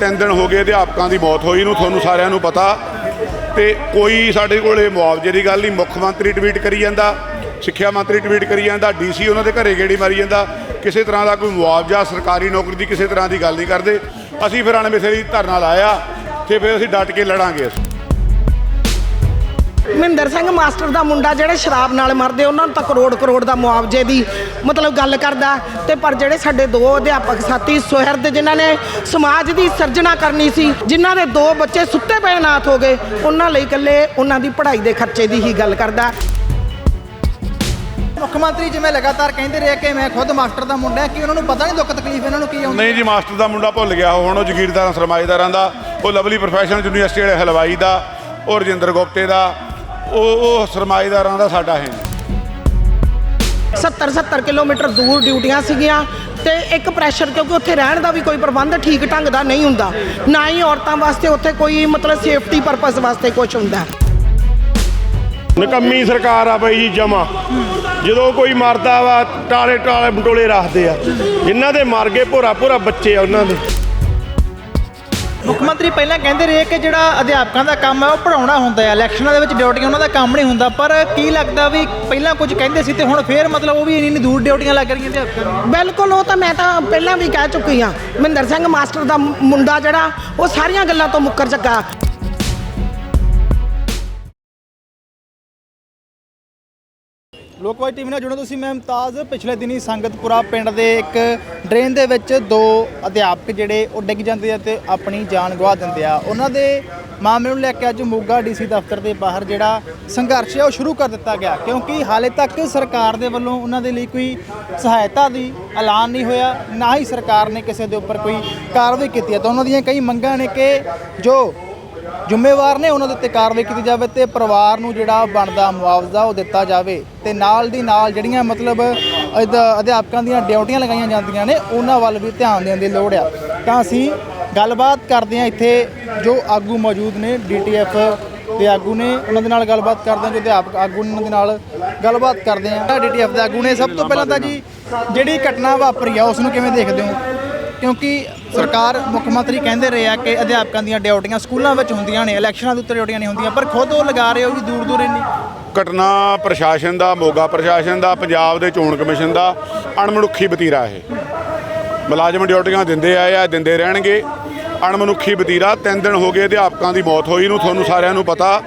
ਤਿੰਨ ਦਿਨ ਹੋ ਗਏ ਅਧਿਆਪਕਾਂ ਦੀ ਮੌਤ ਹੋਈ ਨੂੰ, ਤੁਹਾਨੂੰ ਸਾਰਿਆਂ ਨੂੰ ਪਤਾ। ਤੇ ਕੋਈ ਸਾਡੇ ਕੋਲੇ ਮੁਆਵਜ਼ੇ ਦੀ ਗੱਲ ਨਹੀਂ, ਮੁੱਖ ਮੰਤਰੀ ਟਵੀਟ ਕਰੀ ਜਾਂਦਾ, ਸਿੱਖਿਆ ਮੰਤਰੀ ਟਵੀਟ ਕਰੀ ਜਾਂਦਾ, ਡੀਸੀ ਉਹਨਾਂ ਦੇ ਘਰੇ ਗੇੜੀ ਮਾਰੀ ਜਾਂਦਾ। ਕਿਸੇ ਤਰ੍ਹਾਂ ਦਾ ਕੋਈ ਮੁਆਵਜ਼ਾ, ਸਰਕਾਰੀ ਨੌਕਰੀ ਦੀ ਕਿਸੇ ਤਰ੍ਹਾਂ ਦੀ ਗੱਲ ਨਹੀਂ ਕਰਦੇ। ਅਸੀਂ ਫਿਰ ਅਣਮਿੱਥੇ ਲਈ ਧਰਨਾ ਲਾਇਆ, ਤੇ ਫਿਰ ਅਸੀਂ ਡਟ ਕੇ ਲੜਾਂਗੇ ਅਸੀਂ। ਮਹਿੰਦਰ ਸਿੰਘ ਮਾਸਟਰ ਦਾ ਮੁੰਡਾ ਜਿਹੜੇ ਸ਼ਰਾਬ ਨਾਲ ਮਰਦੇ ਉਹਨਾਂ ਨੂੰ ਤਾਂ ਕਰੋੜ ਕਰੋੜ ਦਾ ਮੁਆਵਜ਼ੇ ਦੀ ਮਤਲਬ ਗੱਲ ਕਰਦਾ। ਤੇ ਪਰ ਜਿਹੜੇ ਸਾਡੇ ਦੋ ਅਧਿਆਪਕ ਸਾਥੀ ਸੁਹਿਰਦ ਜਿਨ੍ਹਾਂ ਨੇ ਸਮਾਜ ਦੀ ਸਿਰਜਣਾ ਕਰਨੀ ਸੀ ਜਿਨ੍ਹਾਂ ਦੇ ਦੋ ਬੱਚੇ ਸੁੱਤੇ ਪਏ ਨਾਥ ਹੋ ਗਏ ਉਹਨਾਂ ਲਈ ਇਕੱਲੇ ਉਹਨਾਂ ਦੀ ਪੜ੍ਹਾਈ ਦੇ ਖਰਚੇ ਦੀ ਹੀ ਗੱਲ ਕਰਦਾ। ਮੁੱਖ ਮੰਤਰੀ ਜਿਵੇਂ ਲਗਾਤਾਰ ਕਹਿੰਦੇ ਰਹੇ ਕਿ ਮੈਂ ਖੁਦ ਮਾਸਟਰ ਦਾ ਮੁੰਡਾ ਹਾਂ ਕਿ ਉਹਨਾਂ ਨੂੰ ਪਤਾ ਨਹੀਂ ਦੁੱਖ ਤਕਲੀਫ ਇਹਨਾਂ ਨੂੰ ਕੀ ਆਉਂਦੀ ਨਹੀਂ ਜੀ ਮਾਸਟਰ ਦਾ ਮੁੰਡਾ ਭੁੱਲ ਗਿਆ ਉਹ ਹੁਣ ਉਹ ਜਗੀਰਦਾਰਾਂ ਸਰਮਾਏਦਾਰਾਂ ਦਾ ਉਹ ਲਵਲੀ ਪ੍ਰੋਫੈਸ਼ਨਲ ਯੂਨੀਵਰਸਿਟੀ ਵਾਲੇ ਹਲਵਾਈ ਦਾ ਉਹ ਰਜਿੰਦਰ ਗੁਪਤੇ ਦਾ ਉਹ ਉਹ ਸਰਮਾਏਦਾਰਾਂ ਦਾ ਸਾਡਾ ਹੈ। ਨਹੀਂ 70 70 ਕਿਲੋਮੀਟਰ ਦੂਰ ਡਿਊਟੀਆਂ ਸੀਗੀਆਂ ਤੇ ਇੱਕ ਪ੍ਰੈਸ਼ਰ ਕਿਉਂਕਿ ਉੱਥੇ ਰਹਿਣ ਦਾ ਵੀ ਕੋਈ ਪ੍ਰਬੰਧ ਠੀਕ ਢੰਗ ਦਾ ਨਹੀਂ ਹੁੰਦਾ। ਨਾ ਹੀ ਔਰਤਾਂ ਵਾਸਤੇ ਉੱਥੇ ਕੋਈ ਮਤਲਬ ਸੇਫਟੀ ਪਰਪਸ ਵਾਸਤੇ ਕੁਝ ਹੁੰਦਾ। ਨਕੰਮੀ ਸਰਕਾਰ ਆ ਬਈ ਜੀ ਜਮਾ। ਜਦੋਂ ਕੋਈ ਮਰਦਾ ਵਾ ਟਾਲੇ ਟਾਲੇ ਬਟੋਲੇ ਰੱਖਦੇ ਆ। ਜਿਨ੍ਹਾਂ ਦੇ ਮਰ ਗਏ ਭੋਰਾ ਭੋਰਾ ਬੱਚੇ ਆ ਉਹਨਾਂ ਦੇ। ਮੁੱਖ ਮੰਤਰੀ ਪਹਿਲਾਂ ਕਹਿੰਦੇ ਰਹੇ ਕਿ ਜਿਹੜਾ ਅਧਿਆਪਕਾਂ ਦਾ ਕੰਮ ਹੈ ਉਹ ਪੜਾਉਣਾ ਹੁੰਦਾ ਹੈ ਇਲੈਕਸ਼ਨਾਂ ਦੇ ਵਿੱਚ ਡਿਊਟੀਆਂ ਉਹਨਾਂ ਦਾ ਕੰਮ ਨਹੀਂ ਹੁੰਦਾ ਪਰ ਕੀ ਲੱਗਦਾ ਵੀ ਪਹਿਲਾਂ ਕੁਝ ਕਹਿੰਦੇ ਸੀ ਤੇ ਹੁਣ ਫੇਰ ਮਤਲਬ ਉਹ ਵੀ ਇੰਨੀ ਇੰਨੀ ਦੂਰ ਡਿਊਟੀਆਂ ਲੱਗ ਰਹੀਆਂ ਅਧਿਆਪਕਾਂ ਨੂੰ? ਬਿਲਕੁਲ ਉਹ ਤਾਂ ਮੈਂ ਤਾਂ ਪਹਿਲਾਂ ਵੀ ਕਹਿ ਚੁੱਕੀ ਹਾਂ ਮਹਿੰਦਰ ਸਿੰਘ ਮਾਸਟਰ ਦਾ ਮੁੰਡਾ ਜਿਹੜਾ ਉਹ ਸਾਰੀਆਂ ਗੱਲਾਂ ਤੋਂ ਮੁੱਕਰ ਚੱਕਾ। ਲੋਕਵਾਈ ਟੀਵੀ ਨਾਲ ਜੁੜੋ ਤੁਸੀਂ ਮੈਂ ਮੁਮਤਾਜ਼। ਪਿਛਲੇ ਦਿਨੀ ਸੰਗਤਪੁਰਾ ਪਿੰਡ ਦੇ ਇੱਕ ਡਰੇਨ ਦੇ ਵਿੱਚ ਦੋ ਅਧਿਆਪਕ ਜਿਹੜੇ ਉਹ ਡਿੱਗ ਜਾਂਦੇ ਆ ਤੇ ਆਪਣੀ ਜਾਨ ਗਵਾ ਦਿੰਦੇ ਆ। ਉਹਨਾਂ ਦੇ ਮਾਮਲੇ ਨੂੰ ਲੈ ਕੇ ਅੱਜ ਮੋਗਾ ਡੀਸੀ ਦਫ਼ਤਰ ਦੇ ਬਾਹਰ ਜਿਹੜਾ ਸੰਘਰਸ਼ ਹੈ ਉਹ ਸ਼ੁਰੂ ਕਰ ਦਿੱਤਾ ਗਿਆ। ਕਿਉਂਕਿ ਹਾਲੇ ਤੱਕ ਸਰਕਾਰ ਦੇ ਵੱਲੋਂ ਉਹਨਾਂ ਦੇ ਲਈ ਕੋਈ ਸਹਾਇਤਾ ਦੀ ਐਲਾਨ ਨਹੀਂ ਹੋਇਆ, ਨਾ ਹੀ ਸਰਕਾਰ ਨੇ ਕਿਸੇ ਦੇ ਉੱਪਰ ਕੋਈ ਕਾਰਵਾਈ ਕੀਤੀ ਹੈ ਤਾਂ ਉਹਨਾਂ ਦੀਆਂ ਕਈ ਮੰਗਾਂ ਨੇ ਕਿ ਜੋ ਜ਼ਿੰਮੇਵਾਰ ਨੇ ਉਹਨਾਂ ਦੇ ਉੱਤੇ ਕਾਰਵਾਈ ਕੀਤੀ ਜਾਵੇ ਤੇ ਪਰਿਵਾਰ ਨੂੰ ਜਿਹੜਾ ਬਣਦਾ ਮੁਆਵਜ਼ਾ ਉਹ ਦਿੱਤਾ ਜਾਵੇ ਤੇ ਨਾਲ ਦੀ ਨਾਲ ਜਿਹੜੀਆਂ ਮਤਲਬ ਅਧ- ਅਧਿਆਪਕਾਂ ਦੀਆਂ ਡਿਊਟੀਆਂ ਲਗਾਈਆਂ ਜਾਂਦੀਆਂ ਨੇ, ਉਹਨਾਂ ਵੱਲ ਵੀ ਧਿਆਨ ਦੇਣ ਦੀ ਲੋੜ ਆ। ਤਾਂ ਅਸੀਂ ਗੱਲਬਾਤ ਕਰਦੇ ਹਾਂ ਇੱਥੇ ਜੋ ਆਗੂ ਮੌਜੂਦ ਨੇ ਡੀਟੀਐਫ ਦੇ ਆਗੂ ਨੇ, ਉਹਨਾਂ ਦੇ ਨਾਲ ਗੱਲਬਾਤ ਕਰਦੇ ਹਾਂ, ਜੋ ਅਧਿਆਪਕ ਆਗੂ ਨੇ ਉਹਨਾਂ ਦੇ ਨਾਲ ਗੱਲਬਾਤ ਕਰਦੇ ਹਾਂ। ਡੀਟੀਐਫ ਦੇ ਆਗੂ ਨੇ, ਸਭ ਤੋਂ ਪਹਿਲਾਂ ਤਾਂ ਜੀ, ਜਿਹੜੀ ਘਟਨਾ ਵਾਪਰੀ ਆ, ਉਸ ਨੂੰ ਕਿਵੇਂ ਦੇਖਦੇ ਹੋ? ਕਿਉਂਕਿ ਸਰਕਾਰ ਮੁੱਖ ਮੰਤਰੀ ਕਹਿੰਦੇ ਰਹੇ ਆ ਕਿ ਅਧਿਆਪਕਾਂ ਦੀਆਂ ਡਿਊਟੀਆਂ ਸਕੂਲਾਂ ਵਿੱਚ ਹੁੰਦੀਆਂ ਨੇ, ਇਲੈਕਸ਼ਨਾਂ ਦੇ ਉੱਤੇ ਡਿਊਟੀਆਂ ਨਹੀਂ ਹੁੰਦੀਆਂ, ਪਰ ਖੁਦ ਉਹ ਲਗਾ ਰਹੇ ਹੋ ਜੀ ਦੂਰ ਦੂਰ ਇੰਨੀ। ਘਟਨਾ ਪ੍ਰਸ਼ਾਸਨ ਦਾ, ਮੋਗਾ ਪ੍ਰਸ਼ਾਸਨ ਦਾ, ਪੰਜਾਬ ਦੇ ਚੋਣ ਕਮਿਸ਼ਨ ਦਾ ਅਣਮਨੁੱਖੀ ਵਤੀਰਾ ਇਹ। ਮੁਲਾਜ਼ਮ ਡਿਊਟੀਆਂ ਦਿੰਦੇ ਆਏ ਆ, ਦਿੰਦੇ ਰਹਿਣਗੇ। ਅਣਮਨੁੱਖੀ ਵਤੀਰਾ ਤਿੰਨ ਦਿਨ ਹੋ ਗਏ ਅਧਿਆਪਕਾਂ ਦੀ ਮੌਤ ਹੋਈ ਨੂੰ, ਤੁਹਾਨੂੰ ਸਾਰਿਆਂ ਨੂੰ ਪਤਾ।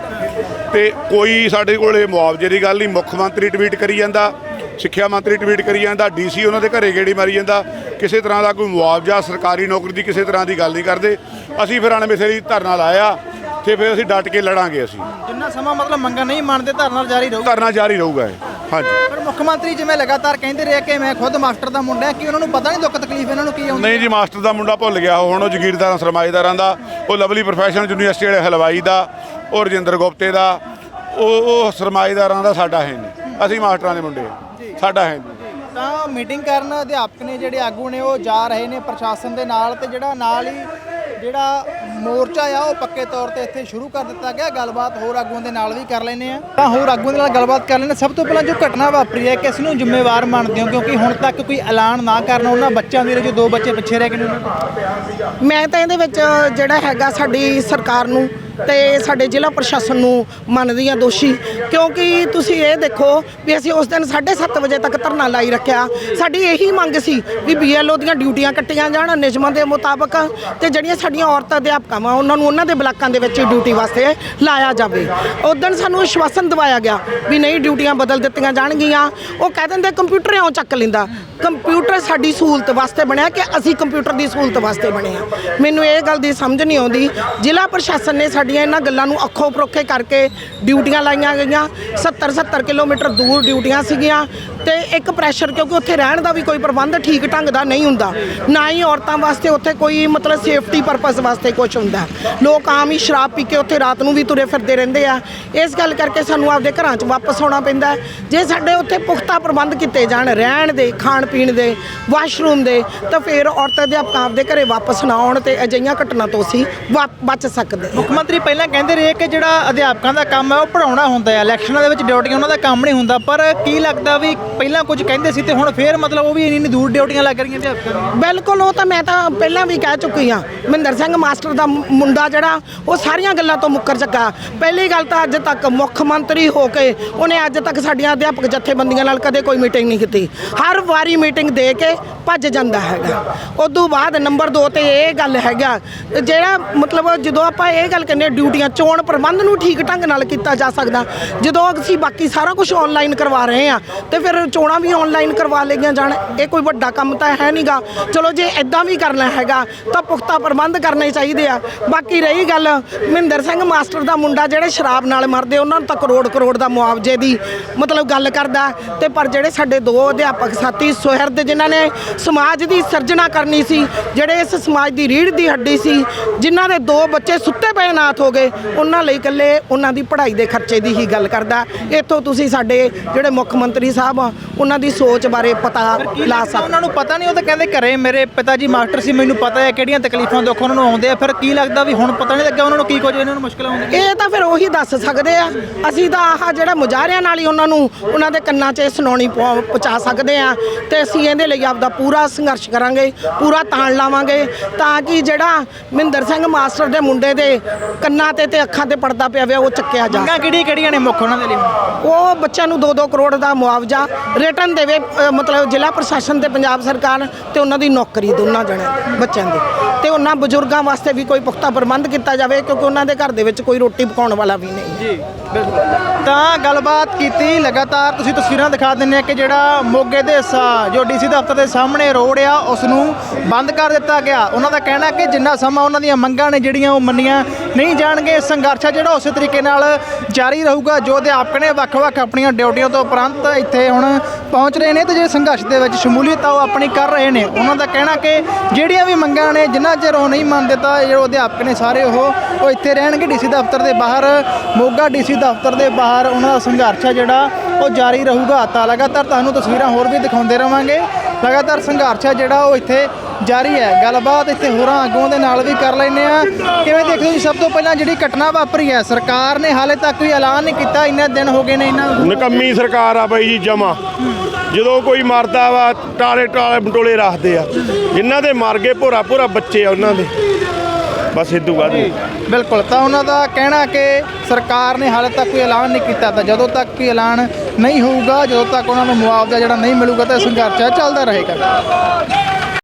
ਤੇ ਕੋਈ ਸਾਡੇ ਕੋਲੇ ਮੁਆਵਜ਼ੇ ਦੀ ਗੱਲ ਨਹੀਂ, ਮੁੱਖ ਮੰਤਰੀ ਟਵੀਟ ਕਰੀ ਜਾਂਦਾ। ਸਿੱਖਿਆ ਮੰਤਰੀ ਟਵੀਟ ਕਰੀ ਜਾਂਦਾ ਡੀਸੀ ਉਹਨਾਂ ਦੇ ਘਰੇ ਗੇੜੀ ਮਾਰੀ ਜਾਂਦਾ ਕਿਸੇ ਤਰ੍ਹਾਂ ਦਾ ਕੋਈ ਮੁਆਵਜ਼ਾ ਸਰਕਾਰੀ ਨੌਕਰੀ ਦੀ ਕਿਸੇ ਤਰ੍ਹਾਂ ਦੀ ਗੱਲ ਨਹੀਂ ਕਰਦੇ। ਅਸੀਂ ਫਿਰ ਅਣਮਿੱਥੇ ਲਈ ਧਰਨਾ ਲਾਇਆ ਤੇ ਫਿਰ ਅਸੀਂ ਡਟ ਕੇ ਲੜਾਂਗੇ ਅਸੀਂ। ਜਿੰਨਾ ਸਮਾਂ ਮਤਲਬ ਮੰਗਾਂ ਨਹੀਂ ਮੰਨਦੇ ਧਰਨਾ ਜਾਰੀ ਰਹੂ ਧਰਨਾ ਜਾਰੀ ਰਹੂਗਾ ਇਹ ਹਾਂਜੀ। ਪਰ ਮੁੱਖ ਮੰਤਰੀ ਜਿਵੇਂ ਲਗਾਤਾਰ ਕਹਿੰਦੇ ਰਹੇ ਕਿ ਮੈਂ ਖੁਦ ਮਾਸਟਰ ਦਾ ਮੁੰਡਾ ਹਾਂ ਕਿ ਉਹਨਾਂ ਨੂੰ ਪਤਾ ਨਹੀਂ ਦੁੱਖ ਤਕਲੀਫ ਇਹਨਾਂ ਨੂੰ ਕੀ ਆਉਂਦੀ ਨਹੀਂ ਜੀ ਮਾਸਟਰ ਦਾ ਮੁੰਡਾ ਭੁੱਲ ਗਿਆ ਹੁਣ ਉਹ ਜਗੀਰਦਾਰਾਂ ਸਰਮਾਏਦਾਰਾਂ ਦਾ ਉਹ ਲਵਲੀ ਪ੍ਰੋਫੈਸ਼ਨਲ ਯੂਨੀਵਰਸਿਟੀ ਵਾਲੇ ਹਲਵਾਈ ਦਾ ਉਹ ਰਜਿੰਦਰ ਗੁਪਤੇ ਦਾ ਉਹ ਉਹ ਸਰਮਾਏਦਾਰਾਂ ਦਾ ਸਾਡਾ ਹੈ ਨਹੀਂ। ਅਸੀਂ ਮਾਸਟਰਾਂ ਦੇ ਮੁੰਡੇ ਹਾਂ। ਸਾਡਾ ਹੈ ਨਹੀਂ। ਤਾਂ ਮੀਟਿੰਗ ਕਰਨ ਅਧਿਆਪਕ ਨੇ ਜਿਹੜੇ ਆਗੂ ਨੇ ਉਹ ਜਾ ਰਹੇ ਨੇ ਪ੍ਰਸ਼ਾਸਨ ਦੇ ਨਾਲ ਤੇ ਜਿਹੜਾ ਨਾਲ ਹੀ ਜਿਹੜਾ ਮੋਰਚਾ ਆ ਉਹ ਪੱਕੇ ਤੌਰ ਤੇ ਇੱਥੇ ਸ਼ੁਰੂ ਕਰ ਦਿੱਤਾ ਗਿਆ। ਗੱਲਬਾਤ ਹੋਰ ਆਗੂਆਂ ਦੇ ਨਾਲ ਵੀ ਕਰ ਲੈਨੇ ਆ। ਤਾਂ ਹੋਰ ਆਗੂਆਂ ਦੇ ਨਾਲ ਗੱਲਬਾਤ ਕਰ ਲੈਨੇ ਸਭ ਤੋਂ ਪਹਿਲਾਂ ਜੋ ਘਟਨਾ ਵਾਪਰੀ ਹੈ ਕਿਸ ਨੂੰ ਜ਼ਿੰਮੇਵਾਰ ਮੰਨਦੇ ਹੋ? ਕਿਉਂਕਿ ਹੁਣ ਤੱਕ ਕੋਈ ਐਲਾਨ ਨਾ ਕਰਨ ਉਹਨਾਂ ਬੱਚਿਆਂ ਦੇ ਜੋ ਦੋ ਬੱਚੇ ਪਿੱਛੇ ਰਹਿ ਗਏ ਨੇ ਮੈਂ ਤਾਂ ਇਹਦੇ ਵਿੱਚ ਜਿਹੜਾ ਹੈਗਾ ਸਾਡੀ ਸਰਕਾਰ ਨੂੰ ਤੇ ਸਾਡੇ ਜ਼ਿਲ੍ਹਾ ਪ੍ਰਸ਼ਾਸਨ ਨੂੰ ਮੰਨਦੀ ਹਾਂ ਦੋਸ਼ੀ, ਕਿਉਂਕਿ ਤੁਸੀਂ ਇਹ ਦੇਖੋ ਵੀ ਅਸੀਂ ਉਸ ਦਿਨ 7:30 ਵਜੇ ਤੱਕ ਧਰਨਾ ਲਾਈ ਰੱਖਿਆ। ਸਾਡੀ ਇਹੀ ਮੰਗ ਸੀ ਵੀ ਬੀਐਲਓ ਦੀਆਂ ਡਿਊਟੀਆਂ ਕੱਟੀਆਂ ਜਾਣ, ਨਿਯਮਾਂ ਦੇ ਮੁਤਾਬਕ ਤੇ ਜਿਹੜੀਆਂ ਸਾਡੀਆਂ ਔਰਤਾਂ ਅਧਿਆਪਕਾਂ ਵਾ ਉਹਨਾਂ ਨੂੰ ਉਹਨਾਂ ਦੇ ਬਲਾਕਾਂ ਦੇ ਵਿੱਚ ਡਿਊਟੀ ਵਾਸਤੇ ਲਾਇਆ ਜਾਵੇ। ਉਸ ਸਾਨੂੰ ਆਸ਼ਵਾਸਨ ਦਿਵਾਇਆ ਗਿਆ ਵੀ ਨਹੀਂ ਡਿਊਟੀਆਂ ਬਦਲ ਦਿੱਤੀਆਂ ਜਾਣਗੀਆਂ। ਉਹ ਕਹਿ ਦਿੰਦੇ, ਕੰਪਿਊਟਰ ਇਉਂ ਚੱਕ ਲੈਂਦਾ। ਕੰਪਿਊਟਰ ਸਾਡੀ ਸਹੂਲਤ ਵਾਸਤੇ ਬਣਿਆ ਕਿ ਅਸੀਂ ਕੰਪਿਊਟਰ ਦੀ ਸਹੂਲਤ ਵਾਸਤੇ ਬਣੇ ਆ। ਮੈਨੂੰ ਇਹ ਗੱਲ ਦੀ ਸਮਝ ਨਹੀਂ ਆਉਂਦੀ। ਜ਼ਿਲ੍ਹਾ ਪ੍ਰਸ਼ਾਸਨ ਨੇ ਸਾਡੀਆਂ ਇਹਨਾਂ ਗੱਲਾਂ ਨੂੰ ਅੱਖੋਂ ਪਰੋਖੇ ਕਰਕੇ ਡਿਊਟੀਆਂ ਲਾਈਆਂ ਗਈਆਂ। 70 70 ਕਿਲੋਮੀਟਰ ਦੂਰ ਡਿਊਟੀਆਂ ਸੀਗੀਆਂ ਤੇ ਇੱਕ ਪ੍ਰੈਸ਼ਰ ਕਿਉਂਕਿ ਉੱਥੇ ਰਹਿਣ ਦਾ ਵੀ ਕੋਈ ਪ੍ਰਬੰਧ ਠੀਕ ਢੰਗ ਦਾ ਨਹੀਂ ਹੁੰਦਾ। ਨਾ ਹੀ ਔਰਤਾਂ ਵਾਸਤੇ ਉੱਥੇ ਕੋਈ ਮਤਲਬ ਸੇਫਟੀ ਪਰਪਸ ਵਾਸਤੇ ਕੁਝ ਹੁੰਦਾ। ਲੋਕ ਆਮ ਹੀ ਸ਼ਰਾਬ ਪੀ ਕੇ ਉੱਥੇ ਰਾਤ ਨੂੰ ਵੀ ਤੁਰੇ ਫਿਰਦੇ ਰਹਿੰਦੇ ਆ। ਇਸ ਗੱਲ ਕਰਕੇ ਸਾਨੂੰ ਆਪਦੇ ਘਰਾਂ 'ਚ ਵਾਪਸ ਆਉਣਾ ਪੈਂਦਾ। ਜੇ ਸਾਡੇ ਉੱਥੇ ਪੁਖਤਾ ਪ੍ਰਬੰਧ ਕੀਤੇ ਜਾਣ, ਰਹਿਣ ਦੇ, ਖਾਣ ਪੀਣ ਦੇ ਵਾਸ਼ਰੂਮ ਦੇ ਤਾਂ ਫਿਰ ਔਰਤ ਅਧਿਆਪਕ ਆਪਦੇ ਘਰੇ ਵਾਪਸ ਨਾ ਆਉਣ ਤੇ ਅਜਿਹੀਆਂ ਘਟਨਾ ਤੋਂ ਅਸੀਂ ਬਚ ਸਕਦੇ ਮੁੱਖ ਮੰਤਰੀ ਪਹਿਲਾਂ ਕਹਿੰਦੇ ਰਹੇ ਕਿ ਜਿਹੜਾ ਅਧਿਆਪਕਾਂ ਦਾ ਕੰਮ ਹੈ ਉਹ ਪੜਾਉਣਾ ਹੁੰਦਾ ਹੈ ਇਲੈਕਸ਼ਨਾਂ ਦੇ ਵਿੱਚ ਡਿਊਟੀਆਂ ਉਹਨਾਂ ਦਾ ਕੰਮ ਨਹੀਂ ਹੁੰਦਾ ਪਰ ਕੀ ਲੱਗਦਾ ਵੀ ਪਹਿਲਾਂ ਕੁਝ ਕਹਿੰਦੇ ਸੀ ਤੇ ਹੁਣ ਫੇਰ ਮਤਲਬ ਉਹ ਵੀ ਇੰਨੀ ਦੂਰ ਡਿਊਟੀਆਂ ਲੱਗ ਰਹੀਆਂ ਅਧਿਆਪਕਾਂ ਦੀਆਂ? ਬਿਲਕੁਲ ਉਹ ਤਾਂ ਮੈਂ ਤਾਂ ਪਹਿਲਾਂ ਵੀ ਕਹਿ ਚੁੱਕੀ ਹਾਂ ਮਹਿੰਦਰ ਸਿੰਘ ਮਾਸਟਰ ਦਾ ਮੁੰਡਾ ਜਿਹੜਾ ਉਹ ਸਾਰੀਆਂ ਗੱਲਾਂ ਤੋਂ ਮੁੱਕਰ ਚੱਕਾ। ਪਹਿਲੀ ਗੱਲ ਤਾਂ ਅੱਜ ਤੱਕ ਮੁੱਖ ਮੰਤਰੀ ਹੋ ਕੇ ਉਹਨੇ ਅੱਜ ਤੱਕ ਸਾਡੀਆਂ ਅਧਿਆਪਕ ਜਥੇਬੰਦੀਆਂ ਨਾਲ ਕਦੇ ਕੋਈ ਮੀਟਿੰਗ ਨਹੀਂ ਕੀਤੀ। ਹਰ ਵਾਰੀ ਮੀਟਿੰਗ ਦੇ ਕੇ ਭੱਜ ਜਾਂਦਾ ਹੈਗਾ। ਉਦੋਂ ਬਾਅਦ ਨੰਬਰ 2 ਤੇ ਇਹ ਗੱਲ ਹੈਗਾ, ਜਿਹੜਾ ਮਤਲਬ ਜਦੋਂ ਆਪਾਂ ਇਹ ਗੱਲ ਕਹਿੰਦੇ ਹਾਂ ਡਿਊਟੀਆਂ, ਚੋਣ ਪ੍ਰਬੰਧ ਨੂੰ ਠੀਕ ਢੰਗ ਨਾਲ ਕੀਤਾ ਜਾ ਸਕਦਾ। ਜਦੋਂ ਅਸੀਂ ਬਾਕੀ ਸਾਰਾ ਕੁਝ ਆਨਲਾਈਨ ਕਰਵਾ ਰਹੇ ਆ ਤੇ ਫਿਰ ਚੋਣਾਂ ਵੀ ਆਨਲਾਈਨ ਕਰਵਾ ਲਈਆਂ ਜਾਣ, ਇਹ ਕੋਈ ਵੱਡਾ ਕੰਮ ਤਾਂ ਹੈ ਨਹੀਂਗਾ ਚਲੋ ਜੇ ਇਦਾਂ ਵੀ ਕਰਨਾ ਹੈਗਾ, ਤਾਂ ਪੁਖਤਾ ਪ੍ਰਬੰਧ ਕਰਨੇ ਚਾਹੀਦੇ ਆ। ਬਾਕੀ ਰਹੀ ਗੱਲ, ਮਹਿੰਦਰ ਸਿੰਘ ਮਾਸਟਰ ਦਾ ਮੁੰਡਾ ਜਿਹੜੇ ਸ਼ਰਾਬ ਨਾਲ ਮਰਦੇ, ਉਹਨਾਂ ਨੂੰ ਤਾਂ ਕਰੋੜ ਕਰੋੜ ਦਾ ਮੁਆਵਜ਼ੇ ਦੀ ਮਤਲਬ ਗੱਲ ਕਰਦਾ। ਤੇ ਪਰ ਜਿਹੜੇ ਸਾਡੇ ਦੋ ਅਧਿਆਪਕ ਸਾਥੀ ਸੁਹਿਰਦ ਜਿਨ੍ਹਾਂ ਨੇ ਸਮਾਜ ਦੀ ਸਿਰਜਣਾ ਕਰਨੀ ਸੀ ਜਿਹੜੇ ਇਸ ਸਮਾਜ ਦੀ ਰੀੜ੍ਹ ਦੀ ਹੱਡੀ ਸੀ ਜਿਨ੍ਹਾਂ ਦੇ ਦੋ ਬੱਚੇ ਸੁੱਤੇ ਪਏ ਨਾਥ ਹੋ ਗਏ ਉਹਨਾਂ ਲਈ ਇਕੱਲੇ ਉਹਨਾਂ ਦੀ ਪੜ੍ਹਾਈ ਦੇ ਖਰਚੇ ਦੀ ਹੀ ਗੱਲ ਕਰਦਾ। ਇੱਥੋਂ ਤੁਸੀਂ ਸਾਡੇ ਜਿਹੜੇ ਮੁੱਖ ਮੰਤਰੀ ਸਾਹਿਬ ਆ ਉਹਨਾਂ ਦੀ ਸੋਚ ਬਾਰੇ ਪਤਾ ਲਾ ਸਕਦੇ। ਉਹਨਾਂ ਨੂੰ ਪਤਾ ਨਹੀਂ ਉਹ ਤਾਂ ਕਹਿੰਦੇ ਘਰੇ ਮੇਰੇ ਪਿਤਾ ਜੀ ਮਾਸਟਰ ਸੀ ਮੈਨੂੰ ਪਤਾ ਹੈ ਕਿਹੜੀਆਂ ਤਕਲੀਫਾਂ ਦੁੱਖ ਉਹਨਾਂ ਨੂੰ ਆਉਂਦੇ ਆ ਫਿਰ ਕੀ ਲੱਗਦਾ ਵੀ ਹੁਣ ਪਤਾ ਨਹੀਂ ਲੱਗਾ ਉਹਨਾਂ ਨੂੰ ਕੀ ਕੁਝ ਇਹਨਾਂ ਨੂੰ ਮੁਸ਼ਕਲਾਂ ਆਉਂਦੀਆਂ ਇਹ ਤਾਂ ਫਿਰ ਉਹੀ ਦੱਸ ਸਕਦੇ ਆ ਅਸੀਂ ਤਾਂ ਆਹ ਜਿਹੜਾ ਮੁਜ਼ਾਹਰਿਆਂ ਨਾਲ ਹੀ ਉਹਨਾਂ ਨੂੰ ਉਹਨਾਂ ਦੇ ਕੰਨਾਂ 'ਚ ਸੁਣਾਉਣੀ ਪਹੁੰ- ਪਹੁੰਚਾ ਸਕਦੇ ਆ ਤੇ ਅਸੀਂ ਇਹਦੇ ਲਈ ਆਪਦਾ ਪੂਰਾ ਸੰਘਰਸ਼ ਕਰਾਂਗੇ ਪੂਰਾ ਤਾਣ ਲਾਵਾਂਗੇ ਤਾਂ ਕਿ ਜਿਹੜਾ ਮਹਿੰਦਰ ਸਿੰਘ ਮਾਸਟਰ ਦੇ ਮੁੰਡੇ ਦੇ ਕੰਨਾਂ ਤੇ ਤੇ ਅੱਖਾਂ ਤੇ ਪੜਦਾ ਪਿਆ ਹੋਇਆ ਉਹ ਚੱਕਿਆ ਜਾ ਮੰਗਾਂ ਕਿਹੜੀਆਂ ਕਿਹੜੀਆਂ ਨੇ ਮੁੱਖ ਉਹਨਾਂ ਦੇ ਲਈ? ਉਹ ਬੱਚਿਆਂ ਨੂੰ 2-2 ਕਰੋੜ ਦਾ ਮੁਆਵਜ਼ਾ ਰਿਟਰਨ ਦੇਵੇ ਮਤਲਬ ਜ਼ਿਲ੍ਹਾ ਪ੍ਰਸ਼ਾਸਨ ਤੇ ਪੰਜਾਬ ਸਰਕਾਰ ਤੇ ਉਹਨਾਂ ਦੀ ਨੌਕਰੀ ਦੋਨਾਂ ਜਣੇ ਬੱਚਿਆਂ ਦੀ। ਤੇ ਉਹਨਾਂ ਬਜ਼ੁਰਗਾਂ ਵਾਸਤੇ ਵੀ ਕੋਈ ਪੁਖਤਾ ਪ੍ਰਬੰਧ ਕੀਤਾ ਜਾਵੇ, ਕਿਉਂਕਿ ਉਹਨਾਂ ਦੇ ਘਰ ਦੇ ਵਿੱਚ ਕੋਈ ਰੋਟੀ ਪਕਾਉਣ ਵਾਲਾ ਵੀ ਨਹੀਂ। ਜੀ, ਬਿਲਕੁਲ। ਤਾਂ ਗੱਲਬਾਤ ਕੀਤੀ ਲਗਾਤਾਰ, ਤੁਸੀਂ ਤਸਵੀਰਾਂ ਦਿਖਾ ਦਿੰਦੇ ਆ ਕਿ ਜਿਹੜਾ ਮੋਗੇ ਦੇ ਸਾ- ਜੋ ਡੀਸੀ ਦਫ਼ਤਰ ਦੇ ਸਾਹਮਣੇ ਰੋਡ ਆ ਉਸ ਨੂੰ ਬੰਦ ਕਰ ਦਿੱਤਾ ਗਿਆ। ਉਹਨਾਂ ਦਾ ਕਹਿਣਾ ਕਿ ਜਿੰਨਾ ਸਮਾਂ ਉਹਨਾਂ ਦੀਆਂ ਮੰਗਾਂ ਨੇ ਜਿਹੜੀਆਂ ਉਹ ਮੰਨੀਆਂ ਨਹੀਂ ਜਾਣਗੇ, ਸੰਘਰਸ਼ ਆ ਜਿਹੜਾ ਉਸੇ ਤਰੀਕੇ ਨਾਲ ਜਾਰੀ ਰਹੂਗਾ, ਜੋ ਅਧਿਆਪਕ ਨੇ ਵੱਖ-ਵੱਖ ਆਪਣੀਆਂ ਡਿਊਟੀਆਂ ਤੋਂ ਉਪਰੰਤ ਇੱਥੇ ਹੁਣ ਪਹੁੰਚ ਰਹੇ ਨੇ ਤੇ ਜਿਹੜੇ ਸੰਘਰਸ਼ ਦੇ ਵਿੱਚ ਸ਼ਮੂਲੀਅਤ ਆ, ਉਹ ਆਪਣੀ ਕਰ ਰਹੇ ਨੇ। ਉਹਨਾਂ ਦਾ ਕਹਿਣਾ ਕਿ ਜਿਹੜੀਆਂ ਵੀ ਮੰਗਾਂ ਨੇ, ਜਿੰਨਾ ਚਿਰ ਉਹ ਨਹੀਂ ਮੰਨਦੇ ਤਾਂ ਜਿਹੜੇ ਅਧਿਆਪਕ ਨੇ ਸਾਰੇ ਉਹ ਉਹ ਇੱਥੇ ਰਹਿਣਗੇ ਡੀਸੀ ਦਫ਼ਤਰ ਦੇ ਬਾਹਰ, ਮੋਗਾ ਡੀਸੀ ਦਫ਼ਤਰ ਦੇ ਬਾਹਰ ਉਹਨਾਂ ਦਾ ਸੰਘਰਸ਼ ਆ ਜਿਹੜਾ, ਉਹ ਜਾਰੀ ਰਹੂਗਾ ਤਾਂ ਲਗਾਤਾਰ। ਤੁਹਾਨੂੰ ਤਸਵੀਰਾਂ ਹੋਰ ਵੀ ਦਿਖਾਉਂਦੇ ਰਵਾਂਗੇ। ਲਗਾਤਾਰ ਸੰਘਰਸ਼ ਆ ਜਿਹੜਾ ਉਹ ਇੱਥੇ ਜਾਰੀ ਹੈ। ਗੱਲਬਾਤ ਇੱਥੇ ਹੋਰਾਂ ਆਗੂਆਂ ਦੇ ਨਾਲ ਵੀ ਕਰ ਲੈਂਦੇ ਆ ਕਿਵੇਂ ਦੇਖਦੇ ਹੋ ਜੀ? ਸਭ ਤੋਂ ਪਹਿਲਾਂ ਜਿਹੜੀ ਘਟਨਾ ਵਾਪਰੀ ਹੈ, ਸਰਕਾਰ ਨੇ ਹਾਲੇ ਤੱਕ ਕੋਈ ਐਲਾਨ ਨਹੀਂ ਕੀਤਾ। ਇੰਨੇ ਦਿਨ ਹੋ ਗਏ ਨੇ ਇਹਨਾਂ ਨੂੰ ਸਰਕਾਰ ਆ ਬਾਈ ਜੀ ਜਮਾ ਜਦੋਂ ਕੋਈ ਮਰਦਾ ਵਾ, ਟਾਲੇ ਟਾਲੇ ਬਟੋਲੇ ਰੱਖਦੇ ਆ। ਜਿਨ੍ਹਾਂ ਦੇ ਮਰ ਗਏ, ਭੋਰਾ ਭੋਰਾ ਬੱਚੇ ਆ ਉਹਨਾਂ ਦੇ। ਬਸ ਇਦੂ ਬਾਅਦ ਬਿਲਕੁਲ, ਤਾਂ ਉਹਨਾਂ ਦਾ ਕਹਿਣਾ ਕਿ ਸਰਕਾਰ ਨੇ ਹਾਲੇ ਤੱਕ ਕੋਈ ਐਲਾਨ ਨਹੀਂ ਕੀਤਾ, ਤਾਂ ਜਦੋਂ ਤੱਕ ਕੋਈ ਐਲਾਨ ਨਹੀਂ ਹੋਊਗਾ, ਜਦੋਂ ਤੱਕ ਉਹਨਾਂ ਨੂੰ ਮੁਆਵਜ਼ਾ ਜਿਹੜਾ ਨਹੀਂ ਮਿਲੂਗਾ, ਤਾਂ ਸੰਘਰਸ਼ ਚੱਲਦਾ ਰਹੇਗਾ।